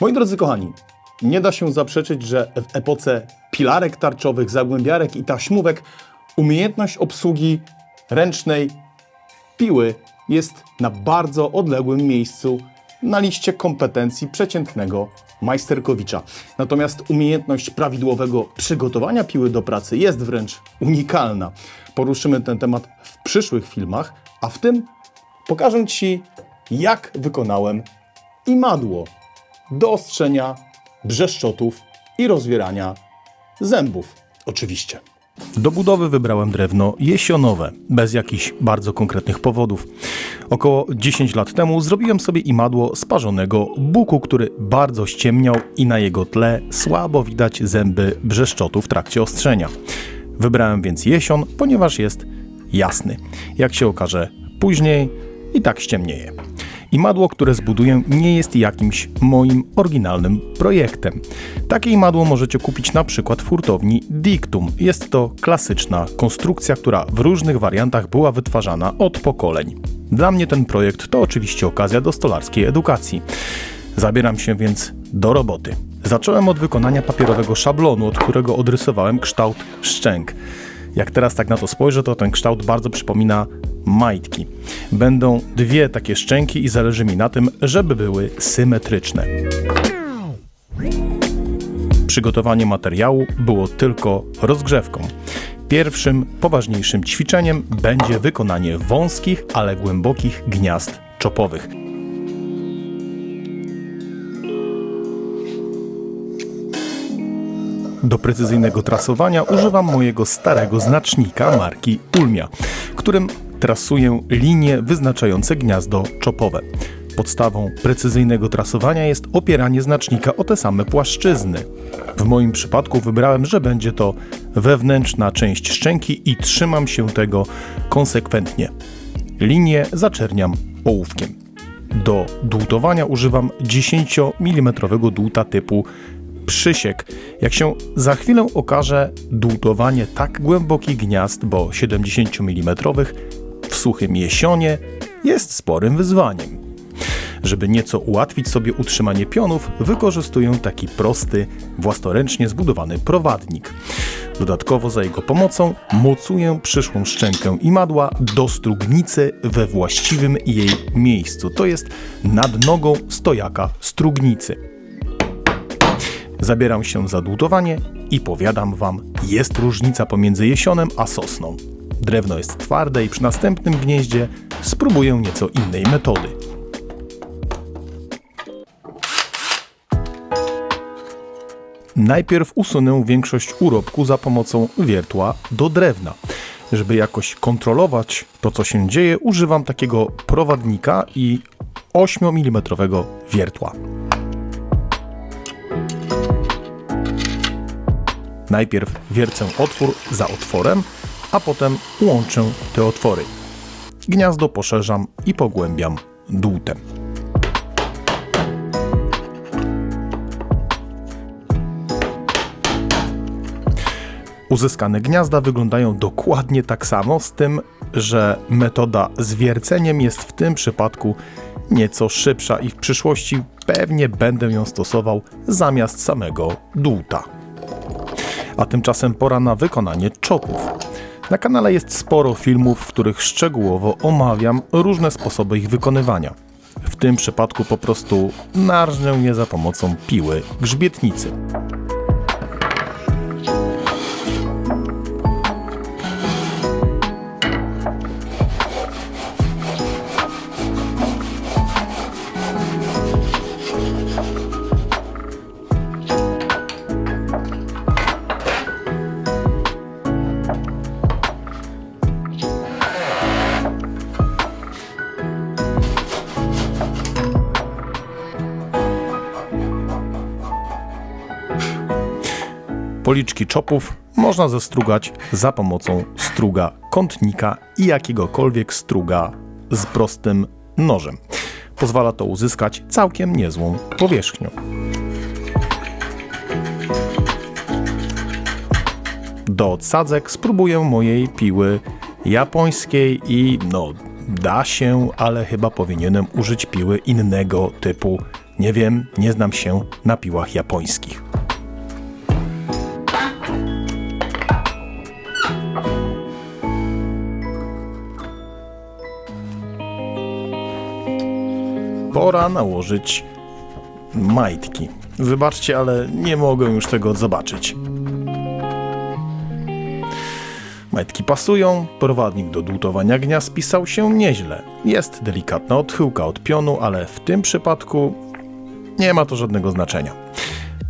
Moi drodzy kochani, nie da się zaprzeczyć, że w epoce pilarek tarczowych, zagłębiarek i taśmówek umiejętność obsługi ręcznej piły jest na bardzo odległym miejscu na liście kompetencji przeciętnego majsterkowicza. Natomiast umiejętność prawidłowego przygotowania piły do pracy jest wręcz unikalna. Poruszymy ten temat w przyszłych filmach, a w tym pokażę Ci, jak wykonałem imadło do ostrzenia brzeszczotów i rozwierania zębów. Oczywiście. Do budowy wybrałem drewno jesionowe, bez jakichś bardzo konkretnych powodów. Około 10 lat temu zrobiłem sobie imadło z parzonego buku, który bardzo ściemniał i na jego tle słabo widać zęby brzeszczotu w trakcie ostrzenia. Wybrałem więc jesion, ponieważ jest jasny. Jak się okaże później, i tak ściemnieje. Imadło, które zbuduję, nie jest jakimś moim oryginalnym projektem. Takie imadło możecie kupić na przykład w hurtowni Dictum. Jest to klasyczna konstrukcja, która w różnych wariantach była wytwarzana od pokoleń. Dla mnie ten projekt to oczywiście okazja do stolarskiej edukacji. Zabieram się więc do roboty. Zacząłem od wykonania papierowego szablonu, od którego odrysowałem kształt szczęk. Jak teraz tak na to spojrzę, to ten kształt bardzo przypomina majtki. Będą dwie takie szczęki i zależy mi na tym, żeby były symetryczne. Przygotowanie materiału było tylko rozgrzewką. Pierwszym, poważniejszym ćwiczeniem będzie wykonanie wąskich, ale głębokich gniazd czopowych. Do precyzyjnego trasowania używam mojego starego znacznika marki Ulmia, którym trasuję linie wyznaczające gniazdo czopowe. Podstawą precyzyjnego trasowania jest opieranie znacznika o te same płaszczyzny. W moim przypadku wybrałem, że będzie to wewnętrzna część szczęki i trzymam się tego konsekwentnie. Linię zaczerniam ołówkiem. Do dłutowania używam 10 mm dłuta typu przysiek. Jak się za chwilę okaże, dłutowanie tak głębokich gniazd, bo 70 mm, w suchym jesionie jest sporym wyzwaniem. Żeby nieco ułatwić sobie utrzymanie pionów, wykorzystuję taki prosty, własnoręcznie zbudowany prowadnik. Dodatkowo za jego pomocą mocuję przyszłą szczękę imadła do strugnicy we właściwym jej miejscu, to jest nad nogą stojaka strugnicy. Zabieram się za dłutowanie i powiadam wam, jest różnica pomiędzy jesionem a sosną. Drewno jest twarde i przy następnym gnieździe spróbuję nieco innej metody. Najpierw usunę większość urobku za pomocą wiertła do drewna. Żeby jakoś kontrolować to, co się dzieje, używam takiego prowadnika i 8 mm wiertła. Najpierw wiercę otwór za otworem, a potem łączę te otwory. Gniazdo poszerzam i pogłębiam dłutem. Uzyskane gniazda wyglądają dokładnie tak samo, z tym, że metoda z wierceniem jest w tym przypadku nieco szybsza i w przyszłości pewnie będę ją stosował zamiast samego dłuta. A tymczasem pora na wykonanie czopów. Na kanale jest sporo filmów, w których szczegółowo omawiam różne sposoby ich wykonywania. W tym przypadku po prostu narżnę je za pomocą piły grzbietnicy. Policzki czopów można zestrugać za pomocą struga kątnika i jakiegokolwiek struga z prostym nożem. Pozwala to uzyskać całkiem niezłą powierzchnię. Do odsadzek spróbuję mojej piły japońskiej i no da się, ale chyba powinienem użyć piły innego typu Nie wiem, nie znam się na piłach japońskich. Pora nałożyć majtki. Wybaczcie, ale nie mogę już tego zobaczyć. Majtki pasują, prowadnik do dłutowania gniazd spisał się nieźle. Jest delikatna odchyłka od pionu, ale w tym przypadku nie ma to żadnego znaczenia.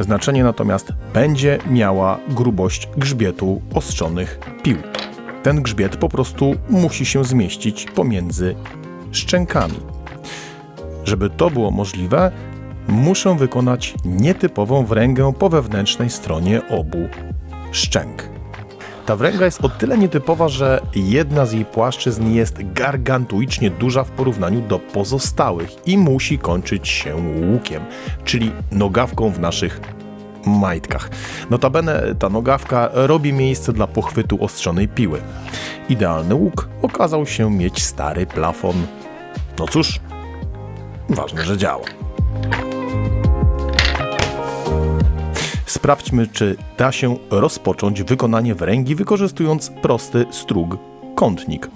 Znaczenie natomiast będzie miała grubość grzbietu ostrzonych pił. Ten grzbiet po prostu musi się zmieścić pomiędzy szczękami. Żeby to było możliwe, muszę wykonać nietypową wręgę po wewnętrznej stronie obu szczęk. Ta wręga jest o tyle nietypowa, że jedna z jej płaszczyzn jest gargantuicznie duża w porównaniu do pozostałych i musi kończyć się łukiem, czyli nogawką w naszych majtkach. Notabene ta nogawka robi miejsce dla pochwytu ostrzonej piły. Idealny łuk okazał się mieć stary plafon. No cóż, ważne, że działa. Sprawdźmy, czy da się rozpocząć wykonanie wręgi wykorzystując prosty strug kątnik.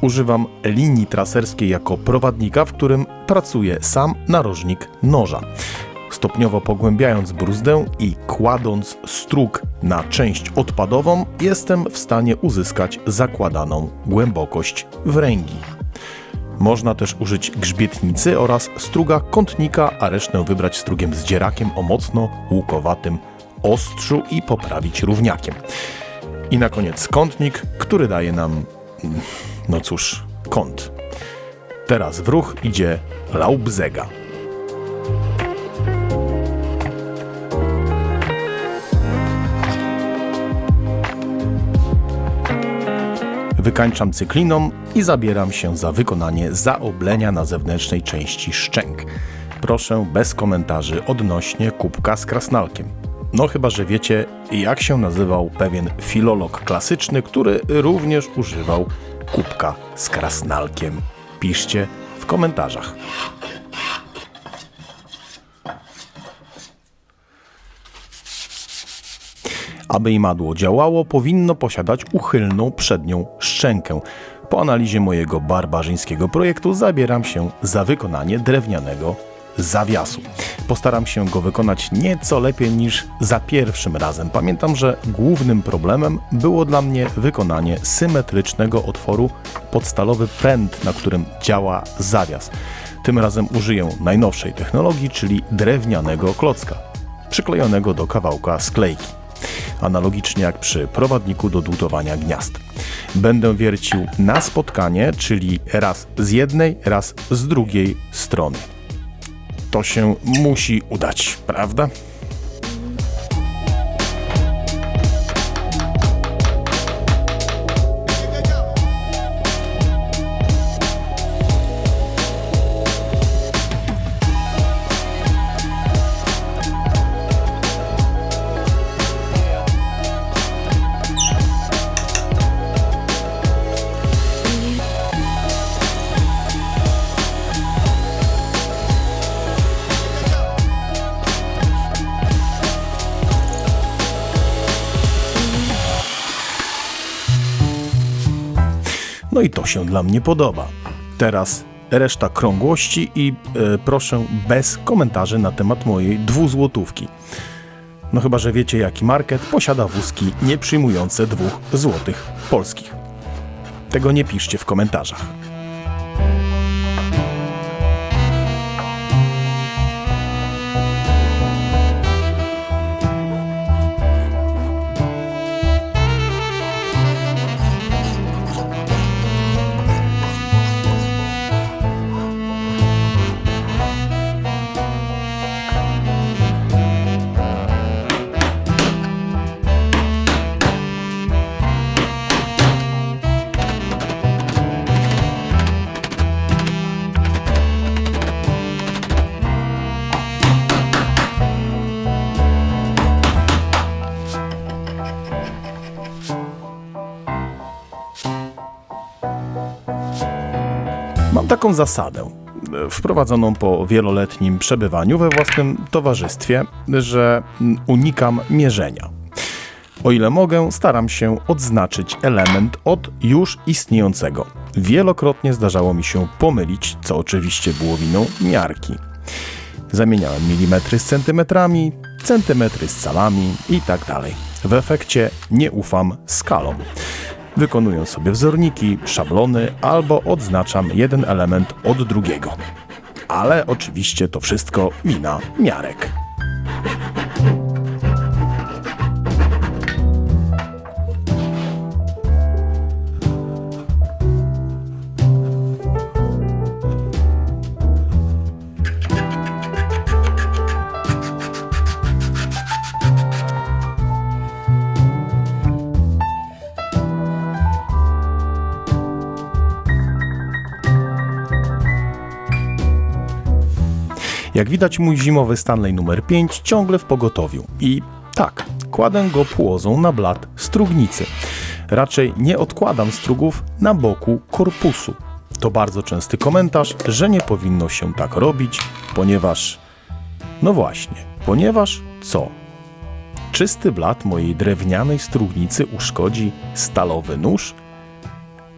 Używam linii traserskiej jako prowadnika, w którym pracuje sam narożnik noża. Stopniowo pogłębiając bruzdę i kładąc strug na część odpadową, jestem w stanie uzyskać zakładaną głębokość wręgi. Można też użyć grzbietnicy oraz struga kątnika, a resztę wybrać strugiem z dzierakiem o mocno łukowatym ostrzu i poprawić równiakiem. I na koniec kątnik, który daje nam, mm, no cóż, kąt. Teraz w ruch idzie Laubzega. Wykańczam cykliną i zabieram się za wykonanie zaoblenia na zewnętrznej części szczęk. Proszę bez komentarzy odnośnie kubka z krasnalkiem. No chyba, że wiecie, jak się nazywał pewien filolog klasyczny, który również używał kubka z krasnalkiem. Piszcie w komentarzach. Aby imadło działało, powinno posiadać uchylną przednią szczękę. Po analizie mojego barbarzyńskiego projektu zabieram się za wykonanie drewnianego zawiasu. Postaram się go wykonać nieco lepiej niż za pierwszym razem. Pamiętam, że głównym problemem było dla mnie wykonanie symetrycznego otworu pod stalowy pręt, na którym działa zawias. Tym razem użyję najnowszej technologii, czyli drewnianego klocka, przyklejonego do kawałka sklejki analogicznie jak przy prowadniku do dłutowania gniazd. Będę wiercił na spotkanie, czyli raz z jednej, raz z drugiej strony. To się musi udać, prawda? No i to się dla mnie podoba. Teraz reszta krągłości i e, proszę bez komentarzy na temat mojej dwuzłotówki. No chyba, że wiecie jaki market posiada wózki nie przyjmujące dwóch złotych polskich. Tego nie piszcie w komentarzach. Taką zasadę. e, wprowadzoną po wieloletnim przebywaniu we własnym towarzystwie, że mm, unikam mierzenia. O ile mogę, staram się odznaczyć element od już istniejącego. Wielokrotnie zdarzało mi się pomylić, co oczywiście było winą miarki. Zamieniałem milimetry z centymetrami, centymetry z calami i tak dalej. W efekcie nie ufam skalom. Wykonuję sobie wzorniki, szablony albo odznaczam jeden element od drugiego. Ale oczywiście to wszystko wina miarek. Jak widać, mój zimowy Stanley numer 5 ciągle w pogotowiu. I tak, kładę go płozą na blat strugnicy. Raczej nie odkładam strugów na boku korpusu. To bardzo częsty komentarz, że nie powinno się tak robić, ponieważ. No właśnie, ponieważ co? Czysty blat mojej drewnianej strugnicy uszkodzi stalowy nóż?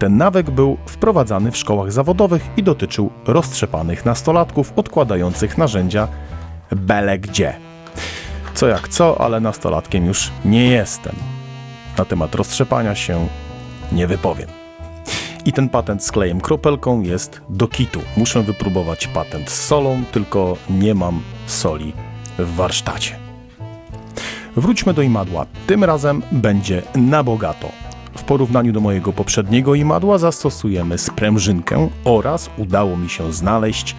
Ten nawyk był wprowadzany w szkołach zawodowych i dotyczył roztrzepanych nastolatków odkładających narzędzia bele gdzie. Co jak co, ale nastolatkiem już nie jestem. Na temat roztrzepania się nie wypowiem. I ten patent z klejem kropelką jest do kitu. Muszę wypróbować patent z solą, tylko nie mam soli w warsztacie. Wróćmy do imadła. Tym razem będzie na bogato. W porównaniu do mojego poprzedniego imadła zastosujemy sprężynkę oraz udało mi się znaleźć,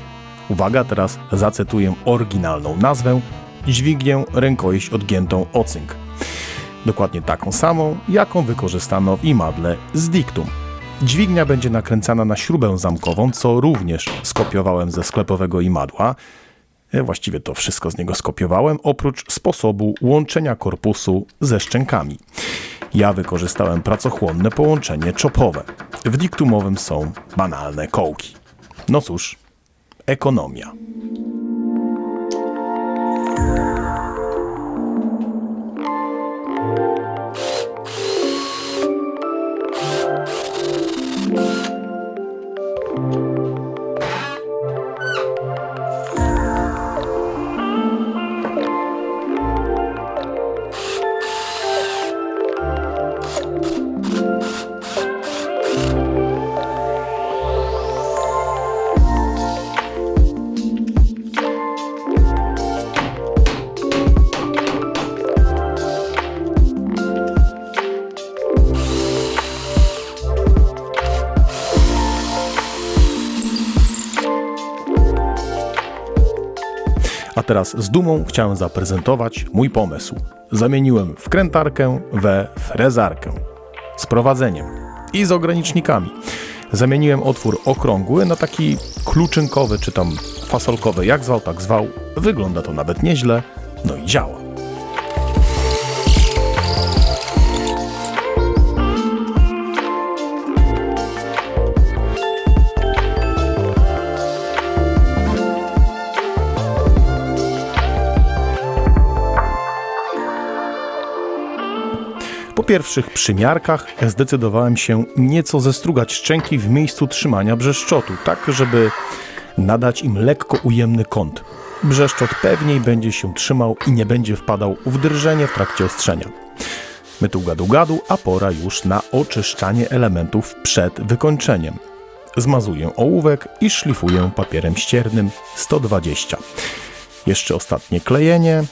uwaga, teraz zacytuję oryginalną nazwę, dźwignię rękojeść odgiętą o cynk. Dokładnie taką samą, jaką wykorzystano w imadle z diktum. Dźwignia będzie nakręcana na śrubę zamkową, co również skopiowałem ze sklepowego imadła. E, Właściwie to wszystko z niego skopiowałem, oprócz sposobu łączenia korpusu ze szczękami. Ja wykorzystałem pracochłonne połączenie czopowe. W diktumowym są banalne kołki. No cóż, ekonomia. Teraz z dumą chciałem zaprezentować mój pomysł. Zamieniłem wkrętarkę we frezarkę. Z prowadzeniem i z ogranicznikami. Zamieniłem otwór okrągły na taki kluczynkowy, czy tam fasolkowy, jak zwał, tak zwał. Wygląda to nawet nieźle, no i działa. Po pierwszych przymiarkach zdecydowałem się nieco zestrugać szczęki w miejscu trzymania brzeszczotu, tak żeby nadać im lekko ujemny kąt. Brzeszczot pewniej będzie się trzymał i nie będzie wpadał w drżenie w trakcie ostrzenia. My tu gadu gadu, a pora już na oczyszczanie elementów przed wykończeniem. Zmazuję ołówek i szlifuję papierem ściernym 120. Jeszcze ostatnie klejenie,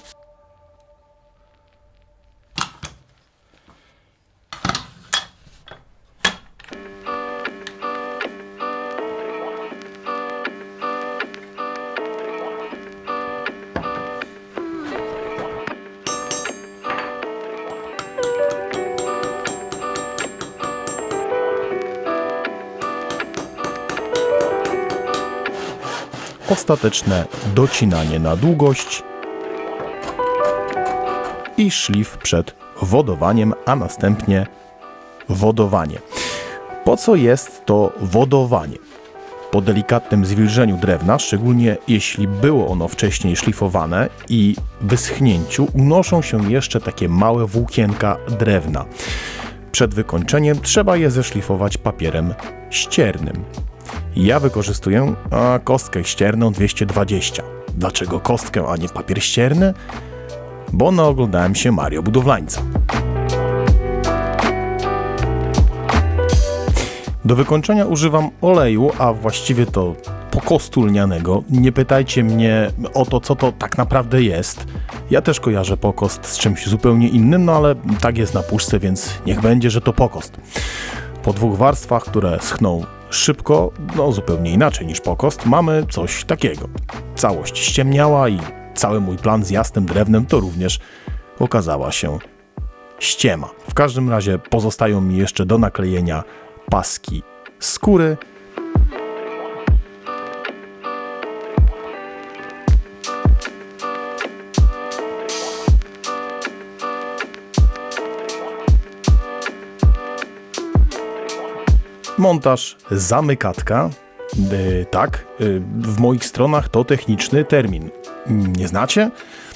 ostateczne docinanie na długość i szlif przed wodowaniem, a następnie wodowanie. Po co jest to wodowanie? Po delikatnym zwilżeniu drewna, szczególnie jeśli było ono wcześniej szlifowane i wyschnięciu, unoszą się jeszcze takie małe włókienka drewna. Przed wykończeniem trzeba je zeszlifować papierem ściernym. Ja wykorzystuję kostkę ścierną 220. Dlaczego kostkę, a nie papier ścierny? Bo naoglądałem się Mario Budowlańca. Do wykończenia używam oleju, a właściwie to pokostu lnianego. Nie pytajcie mnie o to, co to tak naprawdę jest. Ja też kojarzę pokost z czymś zupełnie innym, no ale tak jest na puszce, więc niech będzie, że to pokost. Po dwóch warstwach, które schną szybko, no zupełnie inaczej niż pokost, mamy coś takiego. Całość ściemniała i cały mój plan z jasnym drewnem to również okazała się ściema. W każdym razie pozostają mi jeszcze do naklejenia paski skóry. Montaż zamykatka. Yy, tak, yy, w moich stronach to techniczny termin. Nie znacie?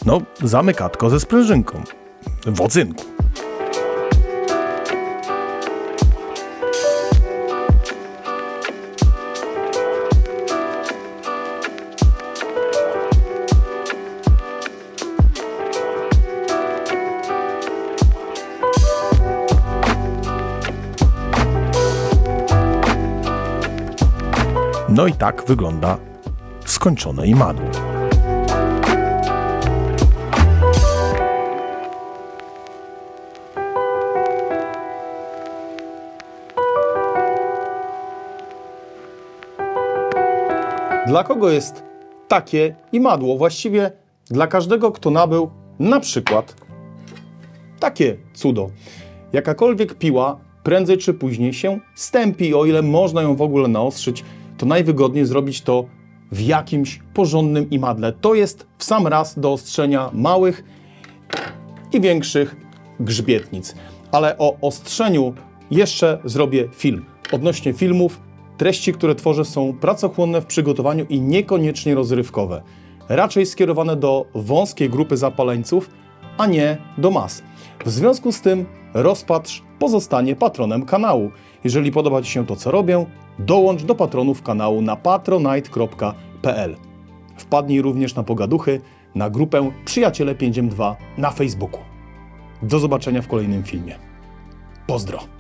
No, zamykatko ze sprężynką. W odzynku. No i tak wygląda skończone imadło. Dla kogo jest takie imadło? Właściwie dla każdego, kto nabył na przykład takie cudo. Jakakolwiek piła prędzej czy później się stępi, o ile można ją w ogóle naostrzyć, to najwygodniej zrobić to w jakimś porządnym imadle. To jest w sam raz do ostrzenia małych i większych grzbietnic. Ale o ostrzeniu jeszcze zrobię film. Odnośnie filmów, treści, które tworzę są pracochłonne w przygotowaniu i niekoniecznie rozrywkowe. Raczej skierowane do wąskiej grupy zapaleńców, a nie do mas. W związku z tym rozpatrz pozostanie patronem kanału. Jeżeli podoba Ci się to, co robię, dołącz do patronów kanału na patronite.pl. Wpadnij również na pogaduchy na grupę Przyjaciele 5M2 na Facebooku. Do zobaczenia w kolejnym filmie. Pozdro!